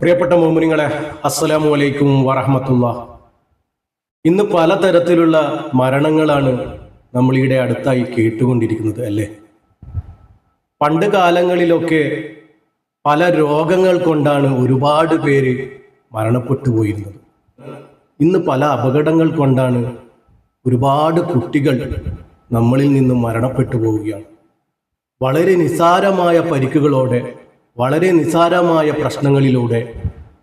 പ്രിയപ്പെട്ട മോമിനിങ്ങളെ അസ്സലാമു അലൈക്കും വറഹമത്തുള്ള ഇന്ന് പലതരത്തിലുള്ള മരണങ്ങളാണ് നമ്മൾ ഈടെ അടുത്തായി കേട്ടുകൊണ്ടിരിക്കുന്നത് അല്ലേ? പണ്ട് കാലങ്ങളിലൊക്കെ പല രോഗങ്ങൾ കൊണ്ടാണ് ഒരുപാട് പേര് മരണപ്പെട്ടു പോയിരുന്നത്. ഇന്ന് പല അപകടങ്ങൾ കൊണ്ടാണ് ഒരുപാട് കുട്ടികൾ നമ്മളിൽ നിന്നും മരണപ്പെട്ടു പോവുകയാണ്. വളരെ നിസാരമായ പരിക്കുകളോടെ വളരെ നിസാരമായ പ്രശ്നങ്ങളിലൂടെ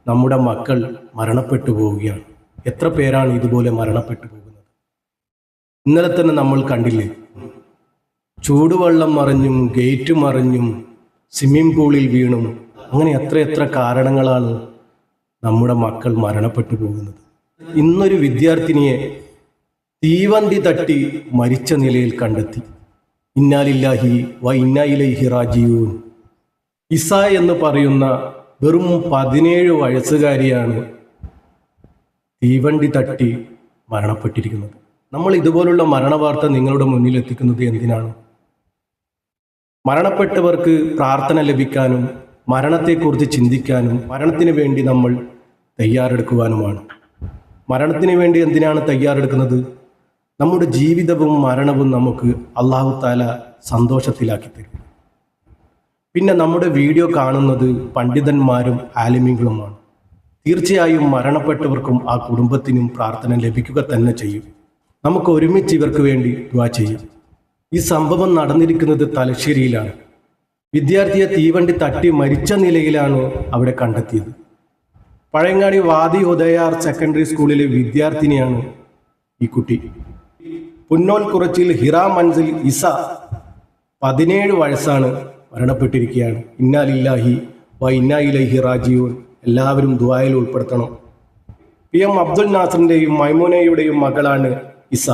നമ്മുടെ മക്കൾ മരണപ്പെട്ടു പോവുകയാണ്. എത്ര പേരാണ് ഇതുപോലെ മരണപ്പെട്ടു പോകുന്നത്? ഇന്നലെ തന്നെ നമ്മൾ കണ്ടില്ലേ? ചൂടുവെള്ളം മറിഞ്ഞും ഗേറ്റ് മറിഞ്ഞും സ്വിമ്മിംഗ് പൂളിൽ വീണും അങ്ങനെ എത്ര എത്ര കാരണങ്ങളാണ് നമ്മുടെ മക്കൾ മരണപ്പെട്ടു പോകുന്നത്. ഇന്നൊരു വിദ്യാർത്ഥിനിയെ തീവണ്ടി തട്ടി മരിച്ച നിലയിൽ കണ്ടെത്തി. ഇന്നാലില്ലാഹി വ ഇന്നായിലൈഹി റാജിയൂൻ ഇസ എന്ന് പറയുന്ന വെറും പതിനേഴ് വയസ്സുകാരിയാണ് തീവണ്ടി തട്ടി മരണപ്പെട്ടിരിക്കുന്നത്. നമ്മൾ ഇതുപോലുള്ള മരണവാർത്ത നിങ്ങളുടെ മുന്നിൽ എത്തിക്കുന്നത് എന്തിനാണ്? മരണപ്പെട്ടവർക്ക് പ്രാർത്ഥന ലഭിക്കാനും മരണത്തെക്കുറിച്ച് ചിന്തിക്കാനും മരണത്തിന് വേണ്ടി നമ്മൾ തയ്യാറെടുക്കുവാനുമാണ്. മരണത്തിന് വേണ്ടി എന്തിനാണ് തയ്യാറെടുക്കുന്നത്? നമ്മുടെ ജീവിതവും മരണവും നമുക്ക് അള്ളാഹു താല സന്തോഷത്തിലാക്കി തരും. പിന്നെ നമ്മുടെ വീഡിയോ കാണുന്നത് പണ്ഡിതന്മാരും ആലിമികളുമാണ് തീർച്ചയായും മരണപ്പെട്ടവർക്കും ആ കുടുംബത്തിനും പ്രാർത്ഥന ലഭിക്കുക തന്നെ ചെയ്യും. നമുക്ക് ഒരുമിച്ച് ഇവർക്ക് വേണ്ടി ദ്വാ ചെയ്യാം. ഈ സംഭവം നടന്നിരിക്കുന്നത് തലശ്ശേരിയിലാണ്. വിദ്യാർത്ഥിയെ തീവണ്ടി തട്ടി മരിച്ച നിലയിലാണ് അവിടെ കണ്ടെത്തിയത്. പഴയങ്ങാടി വാദി ഉദയാർ സെക്കൻഡറി സ്കൂളിലെ വിദ്യാർത്ഥിനിയാണ് ഈ കുട്ടി. പുന്നോൽ കുറച്ചിൽ ഹിറ മൻസിൽ ഇസ പതിനേഴ് വയസ്സാണ് മരണപ്പെട്ടിരിക്കുകയാണ്. ഇന്നാലില്ലാഹി വ ഇന്നായിലഹി റാജീവൻ എല്ലാവരും ദുബായിൽ ഉൾപ്പെടുത്തണം. പി എം അബ്ദുൽ നാസറിന്റെയും മൈമോനയുടെയും മകളാണ് ഇസ.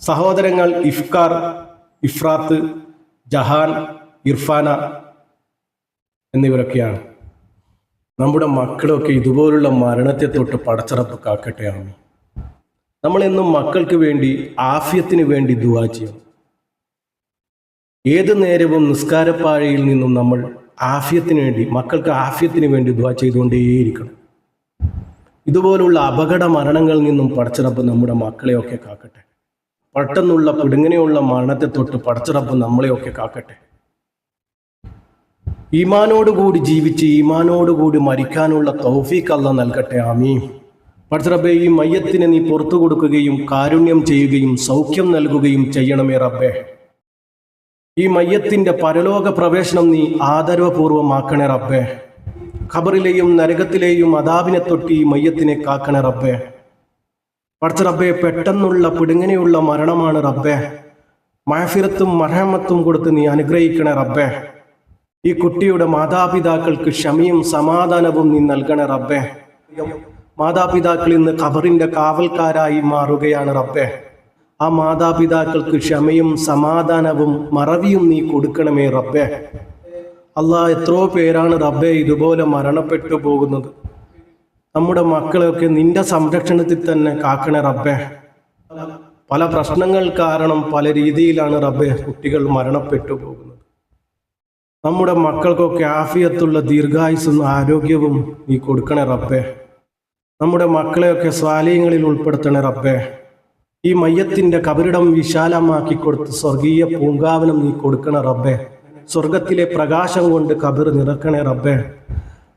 സഹോദരങ്ങൾ ഇഫ്കാർ ഇഫ്രാത്ത് ജഹാൻ ഇർഫാന എന്നിവരൊക്കെയാണ്. നമ്മുടെ മക്കളൊക്കെ ഇതുപോലുള്ള മരണത്തെ തൊട്ട് പടച്ചറപ്പ് കാക്കട്ടെ ആണ് നമ്മളെന്നും മക്കൾക്ക് വേണ്ടി ആഫ്യത്തിന് വേണ്ടി ദുവാ ചെയ്യണം. ഏത് നേരവും നിസ്കാരപ്പാഴയിൽ നിന്നും നമ്മൾ ആഫ്യത്തിന് വേണ്ടി മക്കൾക്ക് ആഫ്യത്തിന് വേണ്ടി ദുവാ ചെയ്തുകൊണ്ടേയിരിക്കണം. ഇതുപോലുള്ള അപകട മരണങ്ങളിൽ നിന്നും പടച്ചിറപ്പ് നമ്മുടെ മക്കളെയൊക്കെ കാക്കട്ടെ. പെട്ടെന്നുള്ള പിടുങ്ങനെയുള്ള മരണത്തെ തൊട്ട് പടച്ചിറപ്പ് നമ്മളെയൊക്കെ കാക്കട്ടെ. ഈമാനോടുകൂടി ജീവിച്ച് ഈമാനോടുകൂടി മരിക്കാനുള്ള തൗഫീഖ് അല്ല നൽകട്ടെ ആമീൻ. പടച്ചിറപ്പേ ഈ മയ്യത്തിന് നീ പുറത്തു കൊടുക്കുകയും കാരുണ്യം ചെയ്യുകയും സൗഖ്യം നൽകുകയും ചെയ്യണമേ റബ്ബേ. ഈ മയ്യത്തിന്റെ പരലോക പ്രവേശനം നീ ആദരവപൂർവമാക്കണേ റബ്ബേ. ഖബറിലെയും നരകത്തിലെയും അതാവിനെ തൊട്ടി ഈ മയ്യത്തിനെ കാക്കണേ റബ്ബേ. പഠിച്ച റബ്ബെ പെട്ടെന്നുള്ള പിടുങ്ങനെയുള്ള മരണമാണ് റബ്ബേ. മഹഫിറത്തും മറഹമത്തും കൊടുത്ത് നീ അനുഗ്രഹിക്കണേ റബ്ബേ. ഈ കുട്ടിയുടെ മാതാപിതാക്കൾക്ക് ക്ഷമയും സമാധാനവും നീ നൽകണേ റബ്ബേ. മാതാപിതാക്കൾ ഇന്ന് ഖബറിന്റെ കാവൽക്കാരായി മാറുകയാണ് റബ്ബേ. ആ മാതാപിതാക്കൾക്ക് ക്ഷമയും സമാധാനവും മറവിയും നീ കൊടുക്കണമേ റബ്ബേ. അള്ളാ എത്രയോ പേരാണ് റബ്ബെ ഇതുപോലെ മരണപ്പെട്ടു പോകുന്നത്. നമ്മുടെ മക്കളെയൊക്കെ നിന്റെ സംരക്ഷണത്തിൽ തന്നെ കാക്കണേ റബ്ബെ. പല പ്രശ്നങ്ങൾ കാരണം പല രീതിയിലാണ് റബ്ബെ കുട്ടികൾ മരണപ്പെട്ടു പോകുന്നത്. നമ്മുടെ മക്കൾക്കൊക്കെ ആഫിയത്തുള്ള ദീർഘായുസും ആരോഗ്യവും നീ കൊടുക്കണേ റബ്ബെ. നമ്മുടെ മക്കളെയൊക്കെ സ്വാലയങ്ങളിൽ ഉൾപ്പെടുത്തണേ റബ്ബേ. ഈ മയ്യത്തിന്റെ കബരിടം വിശാലമാക്കി കൊടുത്ത് സ്വർഗീയ പൂങ്കാവനം നീ കൊടുക്കണേ റബ്ബെ. സ്വർഗത്തിലെ പ്രകാശം കൊണ്ട് കബർ നിറക്കണേ റബ്ബെ.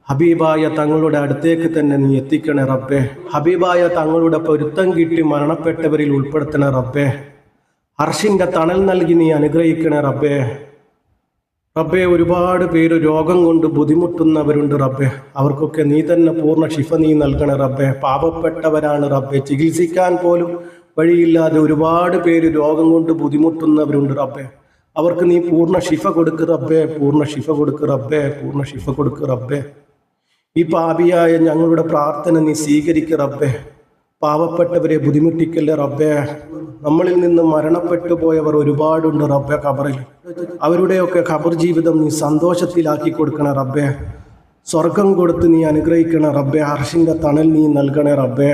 ഹബീബായ തങ്ങളുടെ അടുത്തേക്ക് തന്നെ നീ എത്തിക്കണേ റബ്ബെ. ഹബീബായ തങ്ങളുടെ പൊരുത്തം കിട്ടി മരണപ്പെട്ടവരിൽ ഉൾപ്പെടുത്തണേ റബ്ബെ. അർഷിന്റെ തണൽ നൽകി നീ അനുഗ്രഹിക്കണേ റബ്ബെ. റബ്ബെ ഒരുപാട് പേര് രോഗം കൊണ്ട് ബുദ്ധിമുട്ടുന്നവരുണ്ട് റബ്ബെ. അവർക്കൊക്കെ നീ തന്നെ പൂർണ ശിഫ നീ നൽകണേ റബ്ബെ. പാവപ്പെട്ടവരാണ് റബ്ബെ. ചികിത്സിക്കാൻ പോലും വഴിയില്ലാതെ ഒരുപാട് പേര് രോഗം കൊണ്ട് ബുദ്ധിമുട്ടുന്നവരുണ്ട് റബ്ബെ. അവർക്ക് നീ പൂർണ ശിഫ കൊടുക്ക് റബ്ബേ പൂർണ ശിഫ കൊടുക്ക് റബ്ബേ പൂർണ ശിഫ കൊടുക്ക് റബ്ബേ. ഈ പാപിയായ ഞങ്ങളുടെ പ്രാർത്ഥന നീ സ്വീകരിക്ക റബ്ബേ. പാവപ്പെട്ടവരെ ബുദ്ധിമുട്ടിക്കല്ലേ റബ്ബേ. നമ്മളിൽ നിന്ന് മരണപ്പെട്ടു പോയവർ ഒരുപാടുണ്ട് റബ്ബെ ഖബറിൽ. അവരുടെയൊക്കെ ഖബർ ജീവിതം നീ സന്തോഷത്തിലാക്കി കൊടുക്കണേ റബ്ബേ. സ്വർഗം കൊടുത്ത് നീ അനുഗ്രഹിക്കണേ റബ്ബേ. അർഷിന്റെ തണൽ നീ നൽകണേ റബ്ബേ.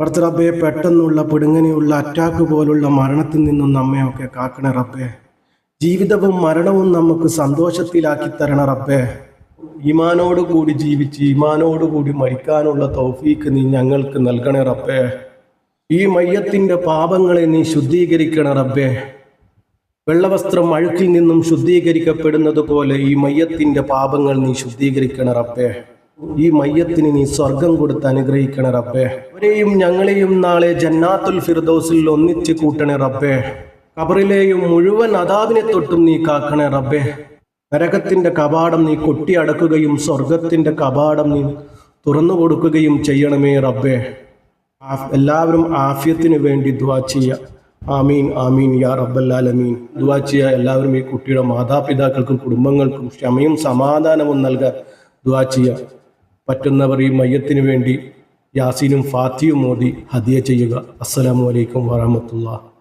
കുറച്ച് റബ്ബെ പെട്ടെന്നുള്ള പിടുങ്ങനെയുള്ള അറ്റാക്ക് പോലുള്ള മരണത്തിൽ നിന്നും നമ്മയൊക്കെ കാക്കണ റബ്ബേ. ജീവിതവും മരണവും നമുക്ക് സന്തോഷത്തിലാക്കി തരണ റബ്ബേ. ഈമാനോടുകൂടി ജീവിച്ച് ഈമാനോടുകൂടി മരിക്കാനുള്ള തൗഫീക്ക് നീ ഞങ്ങൾക്ക് നൽകണേ റബ്ബേ. ഈ മയ്യത്തിന്റെ പാപങ്ങളെ നീ ശുദ്ധീകരിക്കണ റബ്ബേ. വെള്ളവസ്ത്രം അഴുക്കിൽ നിന്നും ശുദ്ധീകരിക്കപ്പെടുന്നത് പോലെ ഈ മയ്യത്തിന്റെ പാപങ്ങൾ നീ ശുദ്ധീകരിക്കണ റബ്ബേ. ഈ മയ്യത്തിന് നീ സ്വർഗം കൊടുത്ത് അനുഗ്രഹിക്കണ റബ്ബേ. ഒരേയും ഞങ്ങളെയും നാളെ ജന്നാത്തുൽ ഫിർദോസിൽ ഒന്നിച്ച് കൂട്ടണേ റബ്ബേ. കബറിലെയും മുഴുവൻ അതാവിനെ തൊട്ടും നീ കാക്കണേ റബ്ബേ. നരകത്തിന്റെ കപാടം നീ കൊട്ടി അടക്കുകയും സ്വർഗത്തിന്റെ കപാടം നീ തുറന്നു കൊടുക്കുകയും ചെയ്യണമേ റബ്ബേ. എല്ലാവരും ആഫ്യത്തിന് വേണ്ടി ദ്വാ ചെയ്യ. ആമീൻ ആമീൻ യാ റബ്ബല്ലാലമീൻ ദുവാ ചെയ്യുക എല്ലാവരും ഈ കുട്ടിയുടെ മാതാപിതാക്കൾക്കും കുടുംബങ്ങൾക്കും ക്ഷമയും സമാധാനവും നൽകാൻ ദുവാ ചെയ്യുക പറ്റുന്നവർ ഈ മയ്യത്തിന് വേണ്ടി യാസീനും ഫാത്തിയും മോദി ഹദിയ ചെയ്യുക. അസ്സലാമു അലൈക്കും വറഹമത്തുള്ള